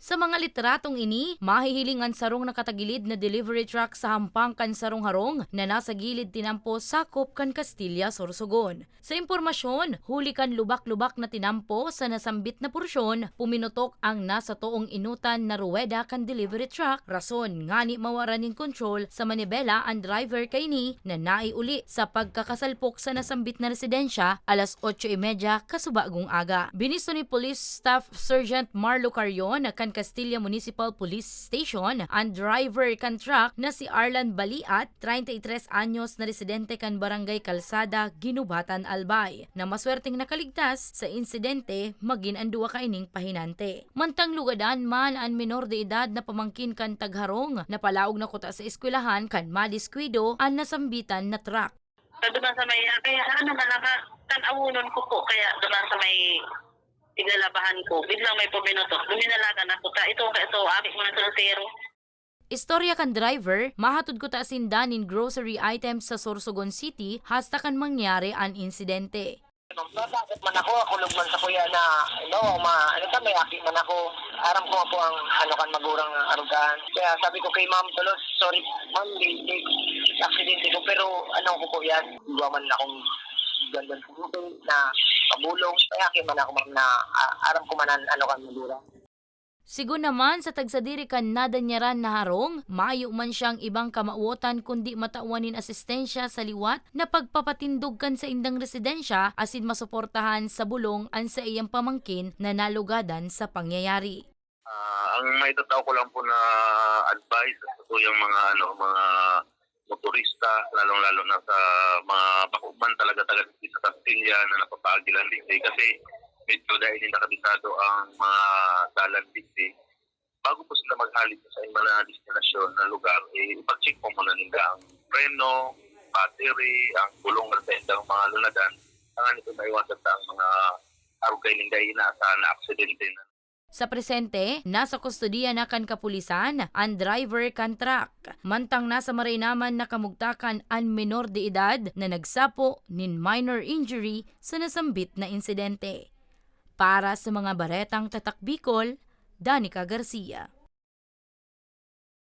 Sa mga litratong ini, mahihilingan sarong nakatagilid na delivery truck sa hampang kan sarong harong na nasa gilid tinampo sakop kan Castilla, Sorsogon. Sa impormasyon, huli kan lubak-lubak na tinampo sa nasambit na porsyon, puminutok ang nasa toong inutan na ruweda kan delivery truck. Rason ngani mawaranin control sa manibela ang driver kay ni na naiuli sa pagkakasalpok sa nasambit na residensya alas 8.30 kasubagong aga. Binisto ni Police Staff Sergeant Marlo Carion kan Castilla Municipal Police Station ang driver kan truck na si Arlan Baliat, 33 anyos na residente kan Barangay Kalsada, Ginubatan, Albay, na maswerteng nakaligtas sa insidente magin ang duwa kaining pahinante. Mantang lugadan man ang minor de edad na pamangkin kan tagharong na palaog na kuta sa eskwelahan kan madiskwido ang nasambitan na truck. Doon sa may, kaya ano man naka, tanawunon ko po, kaya doon sa may igalabahan ko. Biglang may puminutok. Luminalaga na ko. Ka, ito, ka, ito, abik mo na ng zero. Istorya kan driver, mahatod ko ta sindanin grocery items sa Sorsogon City hasta kan mangyari ang insidente. Bakit man ako, ako man sa kuya na, no, ma, ano ta, may aki man ako. Aram ko po ang, ano kan, magurang arugahan. Kaya sabi ko kay ma'am, tulos, sorry, ma'am, di, di, aksidente ko, pero ano ko po yan, gawa man akong gandan po na pabulong. Kaya aki man ako, ma'am, na ah, aram ko man ano kan, magurang. Sigo naman sa tagsadiri kan nadanyaran na harong, maayo man siyang ibang kamauotan kundi matauanin asistensya sa liwat na pagpapatindog kan sa indang residensya asin masuportahan sa bulong ang sa iyang pamangkin na nalugadan sa pangyayari. Ah, ang may tataw ko lang po na advice sa yung mga ano mga motorista lalong-lalo na sa mga bakugman talaga taga sa Castilla na napapagilan din kasi medyo dahil hindi nakabisado ang mga dalan dito bago po sila maghalit sa iba na destinasyon na lugar eh ipag-check po muna nila ang preno, battery, ang gulong ng tendang mga lunadan ang nito maiwasan sa ang mga arugay nila inaasahan na aksidente na Sa presente, nasa kustodiya na kan kapulisan ang driver kan truck. Mantang nasa marinaman na kamugtakan ang minor de edad na nagsapo nin minor injury sa nasambit na insidente. Para sa mga baretang tatak Bicol, Danica Garcia.